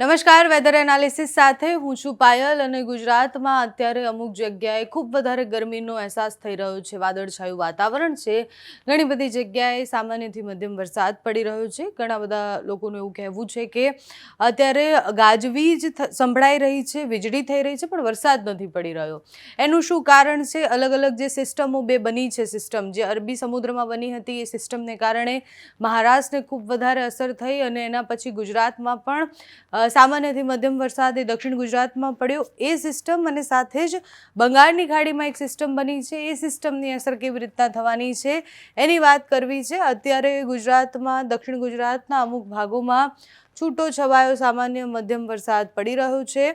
નમસ્કાર weather analysis સાથે હું છું પાયલ અને ગુજરાતમાં અત્યારે અમુક જગ્યાએ ખૂબ વધારે ગરમીનો અહેસાસ થઈ રહ્યો છે, વાદળછાયું વાતાવરણ છે. ઘણી બધી જગ્યાએ સામાન્યથી મધ્યમ વરસાદ પડી રહ્યો છે. ઘણા બધા લોકોનું એવું કહેવું છે કે અત્યારે ગાજવીજ સંભળાઈ રહી છે, વીજળી થઈ રહી છે, પણ વરસાદ નથી પડી રહ્યો. એનું શું કારણ છે? અલગ અલગ જે સિસ્ટમો બે બની છે સિસ્ટમ, જે અરબી સમુદ્રમાં બની હતી એ સિસ્ટમને કારણે મહારાષ્ટ્રને ખૂબ વધારે અસર થઈ અને એના પછી ગુજરાતમાં પણ સામાન્યથી મધ્યમ વરસાદ એ દક્ષિણ ગુજરાતમાં પડ્યો એ સિસ્ટમ અને સાથે જ બંગાળની ખાડીમાં એક સિસ્ટમ બની છે. એ સિસ્ટમની અસર કેવી રીતના થવાની છે એની વાત કરવી છે. અત્યારે ગુજરાતમાં, દક્ષિણ ગુજરાતના અમુક ભાગોમાં છૂટો છવાયો સામાન્ય મધ્યમ વરસાદ પડી રહ્યો છે.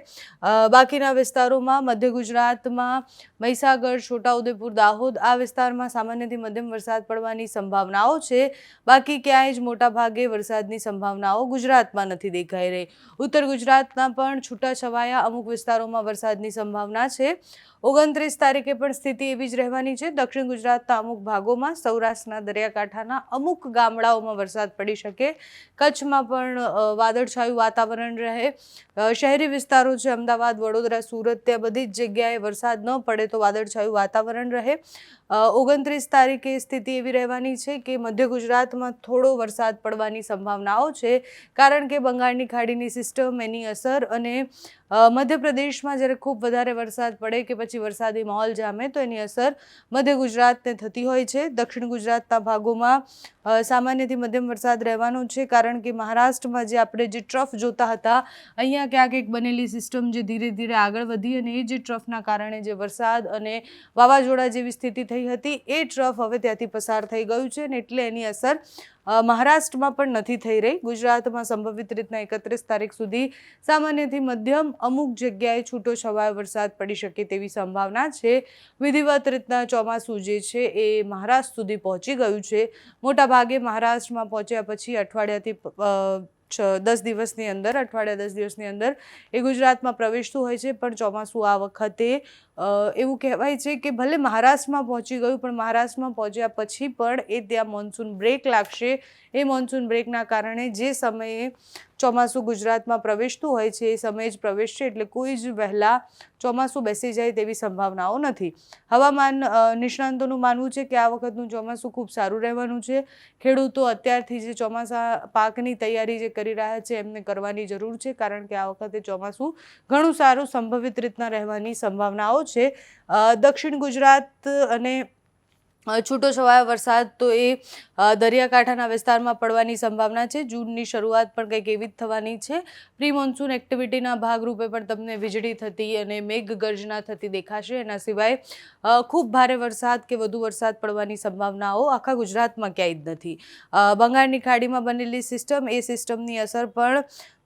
બાકીના વિસ્તારોમાં મધ્ય ગુજરાતમાં મહીસાગર, છોટાઉદેપુર, દાહોદ આ વિસ્તારમાં સામાન્યથી મધ્યમ વરસાદ પડવાની સંભાવનાઓ છે. બાકી ક્યાંય જ મોટા ભાગે વરસાદની સંભાવનાઓ ગુજરાતમાં નથી દેખાઈ રહી. ઉત્તર ગુજરાતના પણ છૂટાછવાયા અમુક વિસ્તારોમાં વરસાદની સંભાવના છે. ઓગણત્રીસ તારીખે પણ સ્થિતિ એવી જ રહેવાની છે. દક્ષિણ ગુજરાતના અમુક ભાગોમાં સૌરાષ્ટ્રના દરિયાકાંઠાના અમુક ગામડાઓમાં વરસાદ પડી શકે. કચ્છમાં પણ વાદળછાયું વાતાવરણ રહે. શહેરી વિસ્તારો છે અમદાવાદ, વડોદરા, સુરત ત્યાં બધી જ જગ્યાએ વરસાદ ન પડે તો વાદળછાયું વાતાવરણ રહે. ઓગણત્રીસ તારીખે સ્થિતિ એવી રહેવાની છે કે મધ્ય ગુજરાતમાં થોડો વરસાદ પડવાની સંભાવનાઓ છે. કારણ કે બંગાળની ખાડીની સિસ્ટમ એની અસર અને મધ્યપ્રદેશમાં જ્યારે ખૂબ વધારે વરસાદ પડે કે પછી વરસાદી માહોલ જામે, તો એની અસર મધ્ય ગુજરાતને થતી હોય છે. દક્ષિણ ગુજરાતના ભાગોમાં સામાન્યથી મધ્યમ વરસાદ રહેવાનો છે, કારણ કે મહારાષ્ટ્રમાં જે આપણે જે ટ્રફ જોતા હતા, અહીંયા ક્યાંક એક બનેલી સિસ્ટમ જે ધીરે ધીરે આગળ વધી અને એ જે ટ્રફના કારણે જે વરસાદ અને વાવાઝોડા જેવી સ્થિતિ થઈ હતી, એ ટ્રફ હવે ત્યાંથી પસાર થઈ ગયું છે અને એટલે એની અસર મહારાષ્ટ્રમાં પણ નથી થઈ રહી. ગુજરાતમાં સંભવિત રીતના એકત્રીસ તારીખ સુધી સામાન્યથી મધ્યમ અમુક જગ્યાએ છૂટો છવાયો વરસાદ પડી શકે તેવી સંભાવના છે. વિધિવત રીતના ચોમાસું જે છે એ મહારાષ્ટ્ર સુધી પહોંચી ગયું છે. મોટાભાગે મહારાષ્ટ્રમાં પહોંચ્યા પછી અઠવાડિયાથી છ દસ દિવસની અંદર, અઠવાડિયા દસ દિવસની અંદર એ ગુજરાતમાં પ્રવેશતું હોય છે. પણ ચોમાસું આ વખતે એવું કહેવાય છે કે ભલે મહારાષ્ટ્રમાં પહોંચી ગયું, પણ મહારાષ્ટ્રમાં પહોંચ્યા પછી પણ એ ત્યાં મોન્સૂન બ્રેક લાગશે. એ મોન્સૂન બ્રેકના કારણે જે સમયે ચોમાસું ગુજરાતમાં પ્રવેશતું હોય છે, એ સમયે જ પ્રવેશશે એટલે કોઈ જ વહેલા ચોમાસું બેસી જાય તેવી સંભાવનાઓ નથી. હવામાન નિષ્ણાંતોનું માનવું છે કે આ વખતનું ચોમાસું ખૂબ સારું રહેવાનું છે. ખેડૂતો અત્યારથી જે ચોમાસા પાકની તૈયારી જે કરી રહ્યા છે, એમને કરવાની જરૂર છે, કારણ કે આ વખતે ચોમાસું ઘણું સારું સંભવિત રીતના રહેવાની સંભાવનાઓ છે. દક્ષિણ ગુજરાત અને છૂટો છવાયો વરસાદ તો એ દરિયાકાંઠાના વિસ્તારમાં પડવાની સંભાવના છે. જૂનની શરૂઆત પણ કંઈક એવી જ થવાની છે. પ્રી મોન્સૂન એક્ટિવિટીના ભાગરૂપે પણ તમને વીજળી થતી અને મેઘગર્જના થતી દેખાશે. એના સિવાય ખૂબ ભારે વરસાદ કે વધુ વરસાદ પડવાની સંભાવનાઓ આખા ગુજરાતમાં ક્યાંય જ નથી. બંગાળની ખાડીમાં બનેલી સિસ્ટમ, એ સિસ્ટમની અસર પણ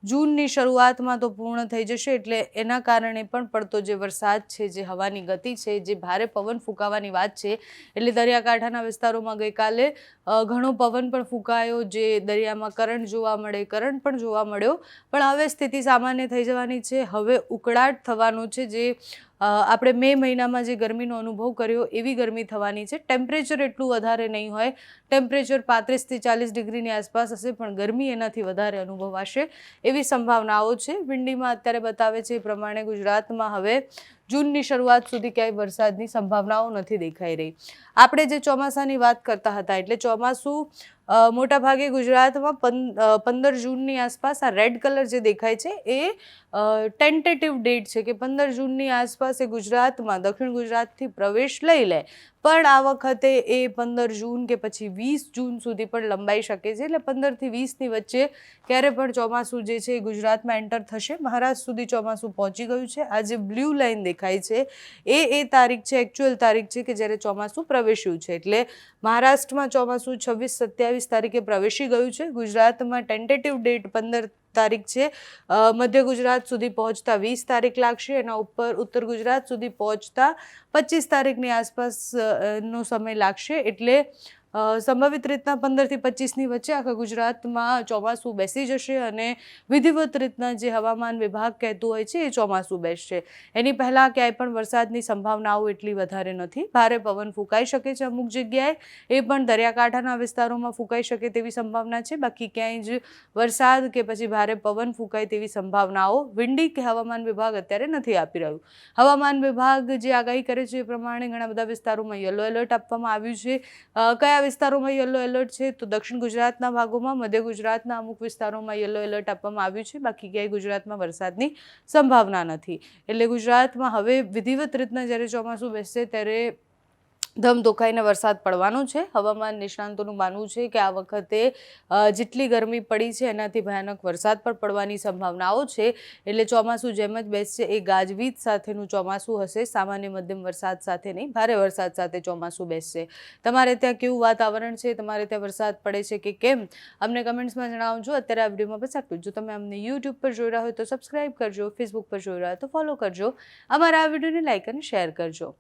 જૂનની શરૂઆતમાં તો પૂર્ણ થઈ જશે એટલે એના કારણે પણ પડતો જે વરસાદ છે, જે હવાની ગતિ છે, જે ભારે પવન ફૂંકાવાની વાત છે, એટલે દરિયાકાંઠાના વિસ્તારોમાં ગઈકાલે ઘણો પવન પણ ફૂંકાયો, જે દરિયામાં કરંટ જોવા મળે, કરંટ પણ જોવા મળ્યો. પણ હવે સ્થિતિ સામાન્ય થઈ જવાની છે. હવે ઉકળાટ થવાનો છે, જે આપણે મે મહિનામાં જે ગરમીનો અનુભવ કર્યો એવી ગરમી થવાની છે. ટેમ્પરેચર એટલું વધારે નહીં હોય. ટેમ્પરેચર પાંત્રીસથી ચાલીસ ડિગ્રીની આસપાસ હશે, પણ ગરમી એનાથી વધારે અનુભવાશે એવી સંભાવનાઓ છે. વિંડીમાં અત્યારે બતાવે છે એ પ્રમાણે ગુજરાતમાં હવે જૂનની શરૂઆત સુધી ક્યાંય વરસાદની સંભાવનાઓ નથી દેખાઈ રહી. આપણે જે ચોમાસાની વાત કરતા હતા, એટલે ચોમાસું મોટાભાગે ગુજરાતમાં પંદર જૂનની આસપાસ આ રેડ કલર જે દેખાય છે એ ટેન્ટેટિવ ડેટ છે કે પંદર જૂનની આસપાસ એ ગુજરાતમાં, દક્ષિણ ગુજરાતથી પ્રવેશ લઈ લે. પણ આ વખતે એ પંદર જૂન કે પછી વીસ જૂન સુધી પણ લંબાઈ શકે છે. એટલે પંદરથી વીસની વચ્ચે ક્યારે પણ ચોમાસું જે છે એ ગુજરાતમાં એન્ટર થશે. મહારાષ્ટ્ર સુધી ચોમાસું પહોંચી ગયું છે. આ જે બ્લુ લાઇન દેખાય છે એ એ તારીખ છે એકચ્યુઅલ તારીખ છે કે જ્યારે ચોમાસું પ્રવેશ્યું છે. એટલે મહારાષ્ટ્રમાં ચોમાસું છવ્વીસ સત્યાવીસ તારીખે પ્રવેશી ગયું છે. ગુજરાતમાં ટેન્ટેટિવ ડેટ પંદર તારીખ છે. મધ્ય ગુજરાત સુધી પહોંચતા વીસ તારીખ લાગશે. એના ઉપર ઉત્તર ગુજરાત સુધી પહોંચતા પચીસ તારીખની આસપાસ નો સમય લાગશે. એટલે સંભવિત રીતના પંદરથી પચીસની વચ્ચે આખા ગુજરાતમાં ચોમાસું બેસી જશે અને વિધિવત રીતના જે હવામાન વિભાગ કહેતું હોય છે એ ચોમાસું બેસશે. એની પહેલાં ક્યાંય પણ વરસાદની સંભાવનાઓ એટલી વધારે નથી. ભારે પવન ફૂંકાઈ શકે છે અમુક જગ્યાએ. એ પણ દરિયાકાંઠાના વિસ્તારોમાં ફૂંકાઈ શકે તેવી સંભાવના છે. બાકી ક્યાંય જ વરસાદ કે પછી ભારે પવન ફૂંકાય તેવી સંભાવનાઓ વિંડી કે હવામાન વિભાગ અત્યારે નથી આપી રહ્યું. હવામાન વિભાગ જે આગાહી કરે છે એ પ્રમાણે ઘણા બધા વિસ્તારોમાં યલો એલર્ટ આપવામાં આવ્યું છે. કયા વિસ્તારોમાં યલો એલર્ટ છે તો દક્ષિણ ગુજરાતના ભાગોમાં, મધ્ય ગુજરાતના અમુક વિસ્તારોમાં યલો એલર્ટ આપવામાં આવ્યું છે. બાકી ક્યાંય ગુજરાતમાં વરસાદની સંભાવના નથી. એટલે ગુજરાતમાં હવે વિધિવત રીતના જ્યારે ચોમાસું બેસશે ત્યારે ધમધોકાઈને વરસાદ પડવાનો છે. હવામાન નિષ્ણાંતોનું માનવું છે કે આ વખતે જેટલી ગરમી પડી છે એનાથી ભયાનક વરસાદ પણ પડવાની સંભાવનાઓ છે. એટલે ચોમાસું જેમ જ બેસશે એ ગાજવીજ સાથેનું ચોમાસું હશે. સામાન્ય મધ્યમ વરસાદ સાથે નહીં, ભારે વરસાદ સાથે ચોમાસું બેસશે. તમારે ત્યાં કેવું વાતાવરણ છે? તમારે ત્યાં વરસાદ પડે છે કે કેમ? અમને કમેન્ટ્સમાં જણાવજો. અત્યારે આ વિડીયોમાં બસ આટલું જો. તમે અમને યુટ્યુબ પર જોઈ રહ્યા હોય તો સબસ્ક્રાઈબ કરજો, ફેસબુક પર જોઈ રહ્યા હોય તો ફોલો કરજો. અમારા આ વિડીયોને લાઇક અને શેર કરજો.